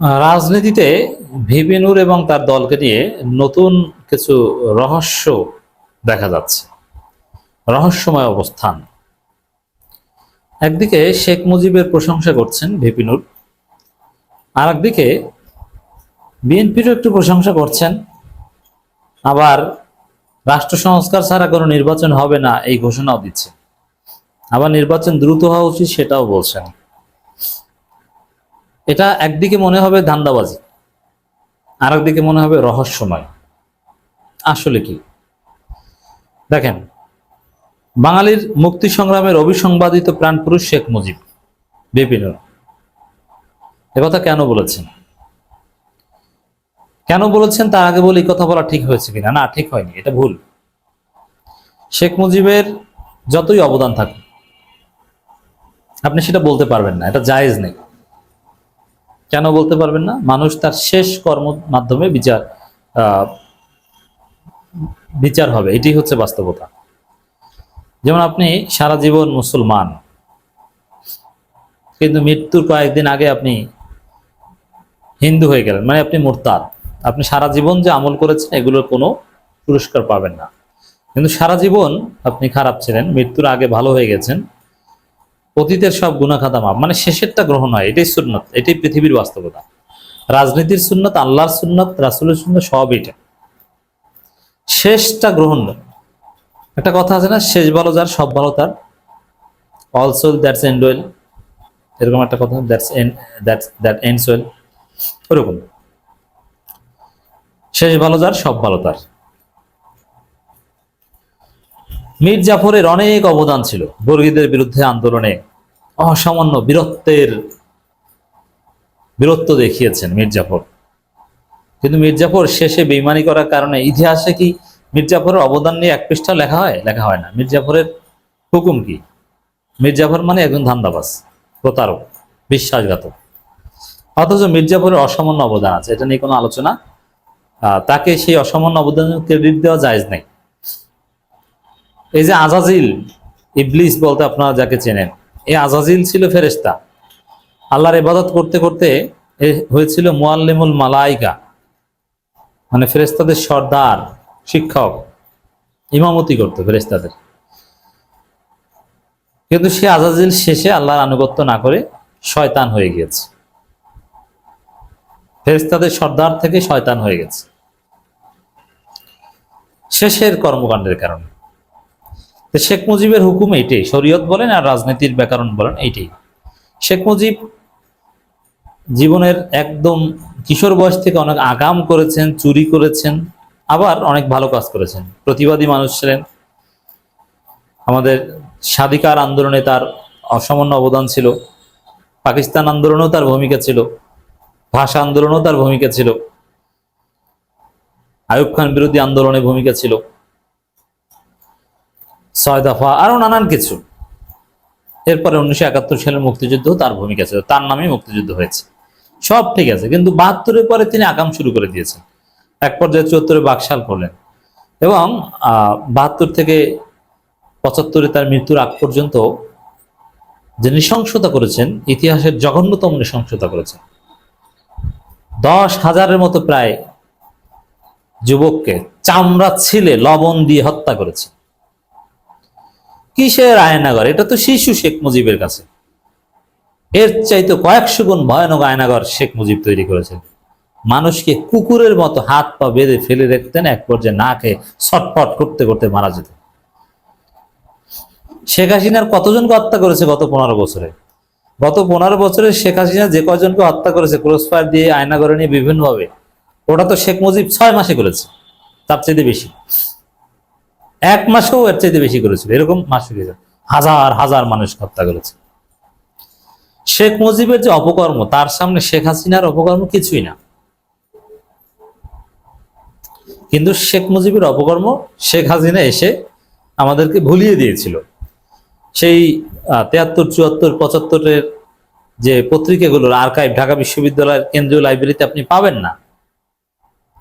রাজনীতিতে ভিপিনুর এবং তার দলকে নিয়ে নতুন কিছু রহস্য দেখা যাচ্ছে। রহস্যময় অবস্থান। একদিকে শেখ মুজিবের প্রশংসা করছেন ভিপিনুর আর একদিকে বিএনপিরও একটু প্রশংসা করছেন। আবার রাষ্ট্র সংস্কার ছাড়া কোনো নির্বাচন হবে না এই ঘোষণাও দিচ্ছে। আবার নির্বাচন দ্রুত হওয়া উচিত সেটাও বলছেন। এটা একদিকে মনে হবে ধান্দাবাজি আর একদিকে মনে হবে রহস্যময়। আসলে কি? দেখেন, বাঙালির মুক্তি সংগ্রামের অবিসংবাদিত প্রাণপুরুষ শেখ মুজিব, বিপিনুর। কথা কেন বলেছেন? কেন বলেছেন? তার আগে বলে কথা বলা ঠিক হয়েছে কিনা? না, ঠিক হয়নি, এটা ভুল। শেখ মুজিবের যতই অবদান থাকুক, আপনি সেটা বলতে পারবেন না, এটা জায়েজ নেই। কেন বলতে পারবেন না? মানুষ তার শেষ কর্ম মাধ্যমে বিচার বিচার হবে। এটি হচ্ছে বাস্তবতা। যেমন আপনি সারা জীবন মুসলমান, কিন্তু মৃত্যুর কয়েকদিন আগে আপনি হিন্দু হয়ে গেলেন মানে আপনি মোরতাদ। আপনি সারা জীবন যে আমল করেছেন, এগুলোর কোনো পুরস্কার পাবেন না। কিন্তু সারা জীবন আপনি খারাপ ছিলেন, মৃত্যুর আগে ভালো হয়ে গেছেন। অতীতের সব গুণাখাতা মাপ মানে শেষেরটা গ্রহণ হয়, এটাই সুন্নত, এটাই পৃথিবীর বাস্তবতা। রাজনীতির সুন্নত, আল্লাহর সুন্নত, রাসুলের সুন্নত, সব এটা। শেষটা গ্রহণ। একটা কথা আছে না, শেষ ভালো যার, সব ভালো তার। অলসো দ্যাটস এন্ড ওয়েল এরকম একটা কথা that's end that's that ends well ওরকম। শেষ ভালো যার, সব ভালো তার। মীর জাফরের অনেক অবদান ছিল, বর্গীদের বিরুদ্ধে আন্দোলনে। অসামান্য বীরত্বের বীরত্ব দেখিয়েছেন মীর জাফর কিন্তু মীর জাফর শেষে বেইমানি করার কারণে ইতিহাসে কি মীর জাফরের অবদান নিয়ে এক পৃষ্ঠা লেখা হয়? লেখা হয় না। মীর জাফরের হুকুম কি? মীর জাফর মানে একজন ধান্দাবাজ, প্রতারক, বিশ্বাসঘাতক। অথচ মীর জাফরের অসামান্য অবদান আছে, এটা নিয়ে কোনো আলোচনা তাকে সেই অসামান্য অবদানের ক্রেডিট দেওয়া যায় নাই। এই যে আজাজিল, ইবলিস বলতে আপনারা যাকে চেনেন এই আজাজিল ছিল ফেরেশতা। আল্লাহর ইবাদত করতে করতে হয়েছিল মুআল্লিমুল মালাইকা মানে ফেরেশতাদের সর্দার, শিক্ষক, ইমামতি করতো ফেরেশতাদের। কিন্তু সে আজাজিল শেষে আল্লাহর আনুগত্য না করে শয়তান হয়ে গিয়েছে। ফেরেশতাদের সর্দার থেকে শয়তান হয়ে গেছে। শেষের কর্মকাণ্ডের কারণে। তো শেখ মুজিবের হুকুম এইটাই, শরীয়ত বলেন আর রাজনীতির ব্যাকরণ বলেন এইটাই। শেখ মুজিব জীবনের একদম কিশোর বয়স থেকে অনেক আগাম করেছেন, চুরি করেছেন, আবার অনেক ভালো কাজ করেছেন। প্রতিবাদী মানুষ ছিলেন। আমাদের স্বাধিকার আন্দোলনে তার অসামান্য অবদান ছিল। পাকিস্তান আন্দোলনেও তার ভূমিকা ছিল। ভাষা আন্দোলনেও তার ভূমিকা ছিল। আয়ুব খান বিরোধী আন্দোলনে ভূমিকা ছিল। ছয় দফা আরও নানান কিছু। এরপরে উনিশশো একাত্তর সালের মুক্তিযুদ্ধ তার ভূমিকা ছিল, তার নামে মুক্তিযুদ্ধ হয়েছে। সব ঠিক আছে, কিন্তু বাহাত্তরের পরে তিনি আকাম শুরু করে দিয়েছেন। এক পর্যায়ে চুয়াত্তরে বাকশাল করলেন এবং বাহাত্তর থেকে পঁচাত্তরে তার মৃত্যুর আগ পর্যন্ত যে নৃশংসতা করেছেন, ইতিহাসের জঘন্যতম নৃশংসতা করেছেন। দশ হাজারের মতো প্রায় যুবককে চামড়া ছিলে লবণ দিয়ে হত্যা করেছে। কিসের আয়নাগর এটা তো শিশু শেখ মুজিবের কাছে। এর চাইতে কয়েকশো গুণ ভয়ানক আয়নাগর শেখ মুজিব তৈরি করেছেন মানুষকে কুকুরের মতো হাত পা বেঁধে ফেলে রাখতেন এক পর্যায়ে না খেয়ে ছটফট করতে করতে মারা যেত শেখ হাসিনার কতজনকে হত্যা করেছে গত পনেরো বছরে? গত পনেরো বছরে শেখ হাসিনা যে কয়জনকে হত্যা করেছে ক্রস ফায়ার দিয়ে আয়নাগরে নিয়ে বিভিন্নভাবে, ওটা তো শেখ মুজিব ছয় মাসে করেছে, তার চাইতে বেশি। এক মাসেও এর চাইতে বেশি করেছিল। এরকম মাস হাজার হাজার মানুষ হত্যা করেছে। শেখ মুজিবের যে অপকর্ম, তার সামনে শেখ হাসিনার অপকর্ম কিছুই না। কিন্তু শেখ মুজিবের অপকর্ম, শেখ হাসিনা এসে আমাদেরকে ভুলিয়ে দিয়েছিল। সেই তেহাত্তর চুয়াত্তর, পঁচাত্তরের যে পত্রিকাগুলোর আর্কাইভ ঢাকা বিশ্ববিদ্যালয়ের কেন্দ্রীয় লাইব্রেরিতে আপনি পাবেন না,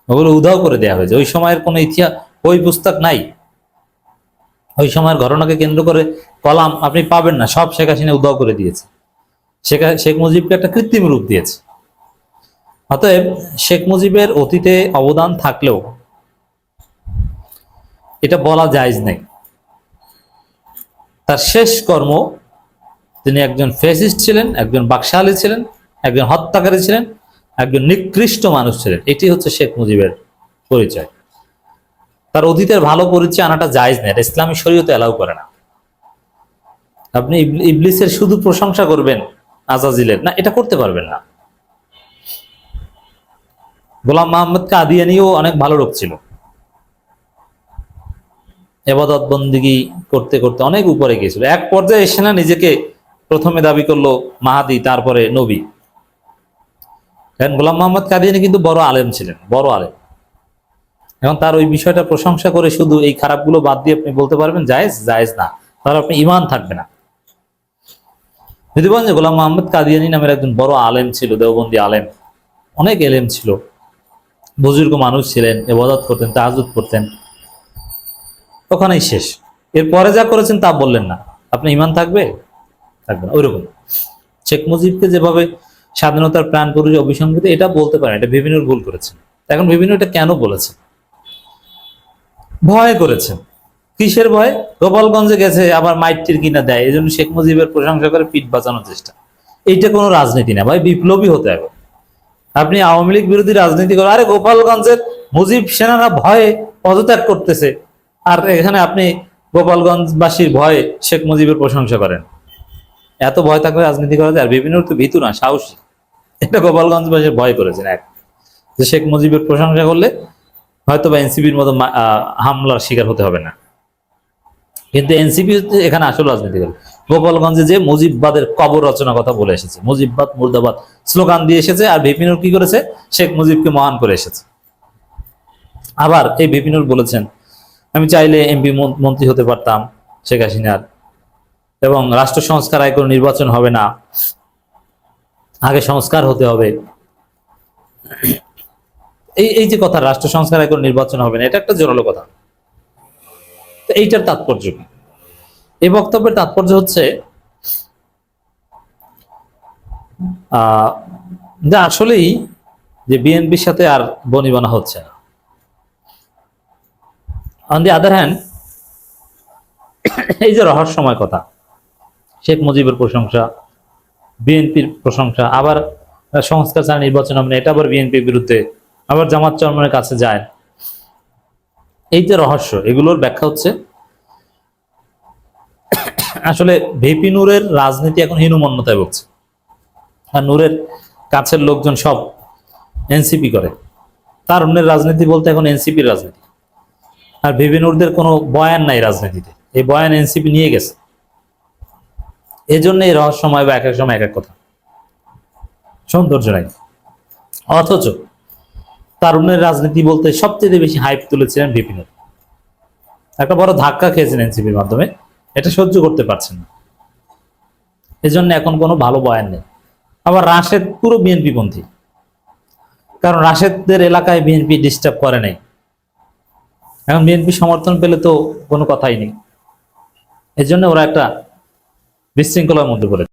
ওগুলো উধাও করে দেওয়া হয়েছে। ওই সময়ের কোনো ইতিহাস ওই পুস্তক নাই। ওই সময়ের ঘটনাকে কেন্দ্র করে কলাম আপনি পাবেন না, সব শেখ হাসিনা উদাও করে দিয়েছে। শেখ শেখ মুজিবকে একটা কৃত্রিম রূপ দিয়েছে। অতএব শেখ মুজিবের অতীতে অবদান থাকলেও এটা বলা জায়জ নেই। তার শেষ কর্ম তিনি একজন ফেসিস্ট ছিলেন, একজন বাকশালী ছিলেন, একজন হত্যাকারী ছিলেন, একজন নিকৃষ্ট মানুষ ছিলেন। এটি হচ্ছে শেখ মুজিবের পরিচয়। তার অতীতের ভালো পরিচয় আনাটা জায়জ নেই ইসলামী শরীয়তে অ্যালাউ করে না। আপনি ইবলিসের শুধু প্রশংসা করবেন আজাজিলের, না, এটা করতে পারবেন না। গোলাম মোহাম্মদ কাদিয়ানিও অনেক ভালো লোক ছিল। এবাদত বন্দিগি করতে করতে অনেক উপরে গিয়েছিল। এক পর্যায়ে এসে না নিজেকে প্রথমে দাবি করল মাহাদি, তারপরে নবী। কারণ গোলাম মোহাম্মদ কাদিয়ানি কিন্তু বড় আলেম ছিলেন, বড় আলেম। এখন তার ওই বিষয়টা প্রশংসা করে শুধু এই খারাপগুলো বাদ দিয়ে আপনি বলতে পারবেন, জায়েজ জায়েজ না। তাহলে আপনি ইমান থাকবে না। যদি বলেন যে গোলাম মোহাম্মদ কাদিয়ানি নামের একজন বড় আলেম ছিল, দেওবন্দি আলেম, অনেক এলেম ছিল। বুজুর্গ মানুষ ছিলেন, এবাদত করতেন তাহাজুদ করতেন। ওখানেই শেষ। এরপরে যা করেছেন তা বললেন না। আপনি ইমান থাকবে? থাকবে না। ওইরকম। শেখ মুজিবকে যেভাবে স্বাধীনতার প্রাণ পুরুষ অভিসংগীত, এটা বলতে পারেন, এটা বিভিন্ন ভুল করেছেন। এখন বিভিন্ন এটা কেন বলেছেন? ভয় করেছেন কিসের ভয়? গোপালগঞ্জে গেছে, আবার মাইটির কিনা দেয়। এই জন্য শেখ মুজিবের প্রশংসা করে পিঠ বাঁচানোর চেষ্টা। এইটা কোনো রাজনীতি না, ভাই, বিপ্লবী হতে হবে। আপনি আওয়ামী লীগ বিরোধী রাজনীতি করেন, আরে গোপালগঞ্জের মুজিব সেনারা ভয়ে পদত্যাগ করতেছে। আর এখানে আপনি গোপালগঞ্জবাসীর ভয়ে শেখ মুজিবের প্রশংসা করেন। এত ভয় থাকলে রাজনীতি করা যায়? আর বিভিন্ন তো ভীতু না, সাহসী। এটা গোপালগঞ্জবাসীর ভয় করেছেন, এক। যে শেখ মুজিবের প্রশংসা করলে হয়তো বা এনসিপির মতো হামলার শিকার হতে হবে না। কিন্তু এনসিপি এখানে আসল রাজনীতি করে গোপালগঞ্জে যে মুজিববাদের কবর রচনা কথা বলে এসেছে। মুজিববাদ, মুর্দাবাদ স্লোগান দিয়ে এসেছে আর বিপিনুর কি করেছে? শেখ মুজিবকে মহান করে এসেছে। আবার এই বিপিনুর বলেছেন, আমি চাইলে এমপি মন্ত্রী হতে পারতাম, শেখ হাসিনার। এবং রাষ্ট্র সংস্কার আয় করে নির্বাচন হবে না। আগে সংস্কার হতে হবে। এই এই যে কথা, রাষ্ট্র সংস্কার করে নির্বাচন হবে না, এটা একটা জোরালো কথা। তো এইটার তাৎপর্য এই বক্তব্যের তাৎপর্য হচ্ছে যে আসলেই যে বিএনপির সাথে আর বনিবনা হচ্ছে না। অন দি আদার হ্যান্ড এই যে রহস্যময় কথা, শেখ মুজিবের প্রশংসা, বিএনপির প্রশংসা, আবার সংস্কার ছাড়া নির্বাচন হবে না, এটা আবার বিএনপির বিরুদ্ধে আবার জামাত চরমনের কাছে যায়। এই যে রহস্য, এগুলোর ব্যাখ্যা হচ্ছে, আসলে ভিপি নূরের রাজনীতি এখন হীনমন্যতায় ভুগছে। আর নূরের কাছের লোকজন সব এনসিপি করে। তার অন্যের রাজনীতি বলতে এখন এনসিপির রাজনীতি। আর ভিপি নূরদের কোনো বয়ান নাই রাজনীতিতে। এই বয়ান এনসিপি নিয়ে গেছে। এই জন্য এই রহস্যময় বা এক এক সময় এক এক কথা। সৌন্দর্য নাই। অথচ তারুণের রাজনীতি বলতে সবচেয়ে বেশি হাইপ তুলেছিলেন বিপিন একটা বড় ধাক্কা খেয়েছেন এনসিপির মাধ্যমে। এটা সহ্য করতে পারছেন না। এজন্য এখন কোনো ভালো বয়ান নেই। আবার রাশেদ পুরো বিএনপি পন্থী। কারণ রাশেদদের এলাকায় বিএনপি ডিস্টার্ব করে নাই। এখন বিএনপি সমর্থন পেলে তো কোনো কথাই নেই। এজন্য ওরা একটা বিশৃঙ্খলার মধ্যে পড়ে